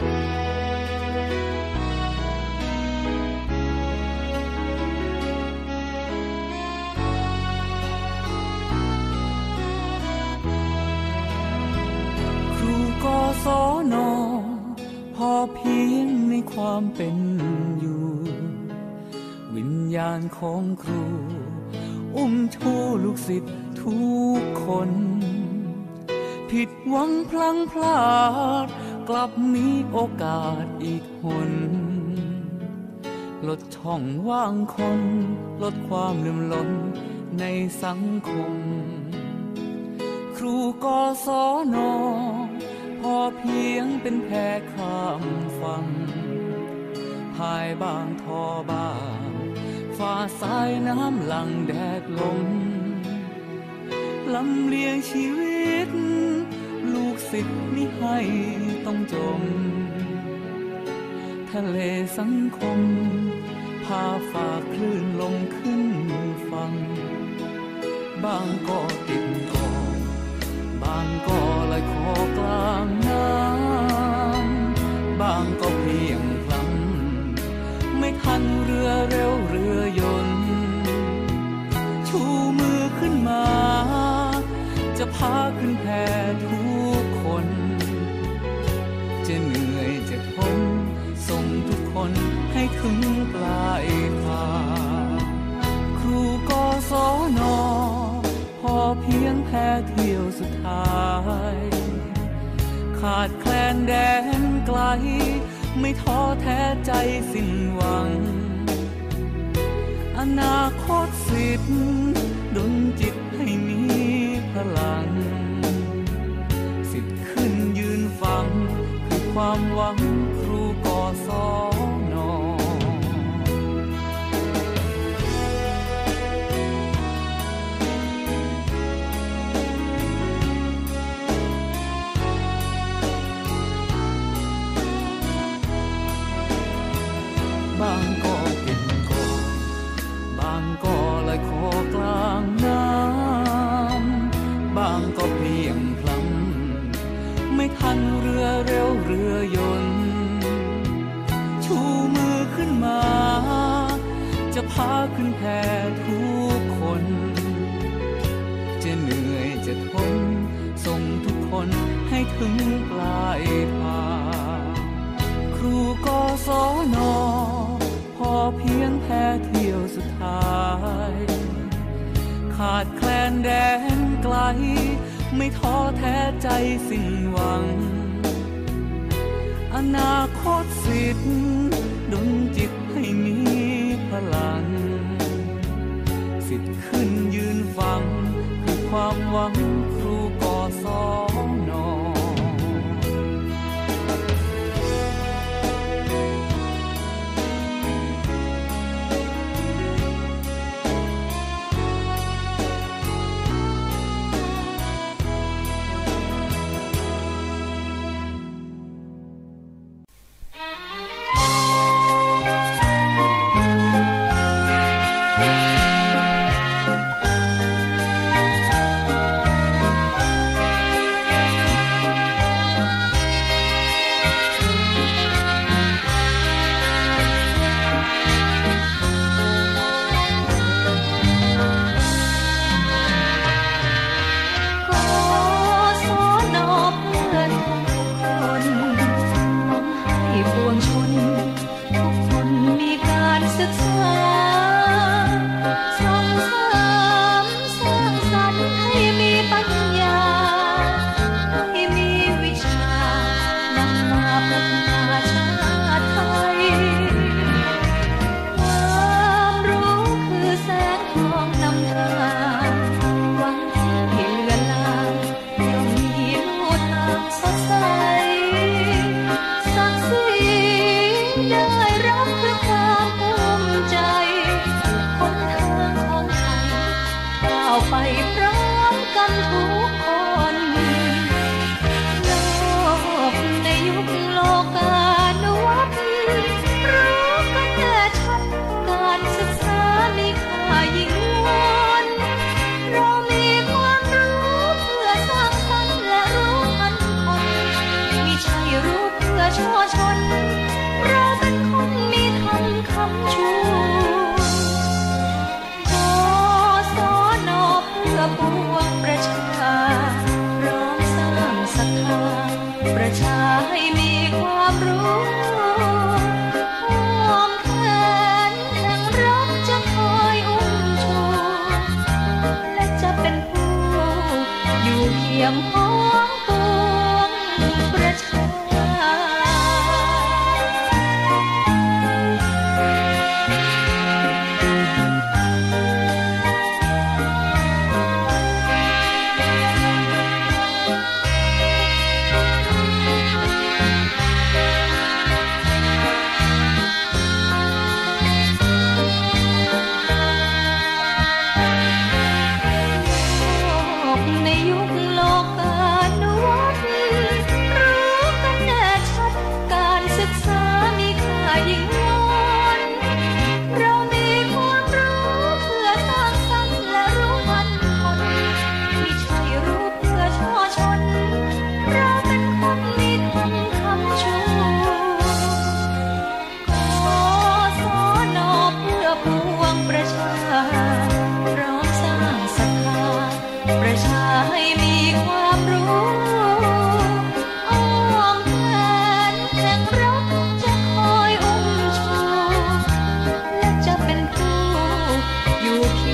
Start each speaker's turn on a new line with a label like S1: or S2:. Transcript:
S1: ครูกศนพอเพียงในความเป็นอยู่ วิญญาณของครู อุ้มชูลูกศิษย์ทุกคน ผิดหวังพลังพลาด กลับมีโอกาสอีกหน ลดช่องว่างคน ลดความลืมล้นในสังคม ครูกศนพอเพียงเป็นแพรข้ามฟังพายบางทอบางฝ่าสายน้ำหลังแดดลมลำเลียงชีวิต ลูกศิษย์มิให้ต้องจม ทะเลสังคม พาฝ่าคลื่นลมขึ้นฟัง บางก็ติดเกาะบางก็ลอยคอกลางน้ำบางก็เพียงพลันไม่ทันเรือเร็วเรือยนต์ชูมือขึ้นมา จะพาขึ้นแพทุกคน จะเหนื่อยจะทนส่งทุกคนให้ถึงปลายทางครูกศนพอเพียงแพ้เที่ยวสุดท้าย ขาดแคลนแดนไกล ไม่ท้อแท้ใจสิ้นหวัง อนาคตสิทธิ์ดลจิตให้มี ความหวัง ขึ้นมา จะพาขึ้นแพทุกคน จะเหนื่อยจะทน ส่งทุกคนให้ถึงปลายทางครูกศนพอเพียงแพ้เที่ยวสุดท้าย ขาดแคลนแดนไกล ไม่ท้อแท้ใจสิ้นหวังอนาคตสิทธิ์ นจิตให้มีพลัง สิทธิ์ขึ้นยืนฟังคือความหวัง
S2: walking.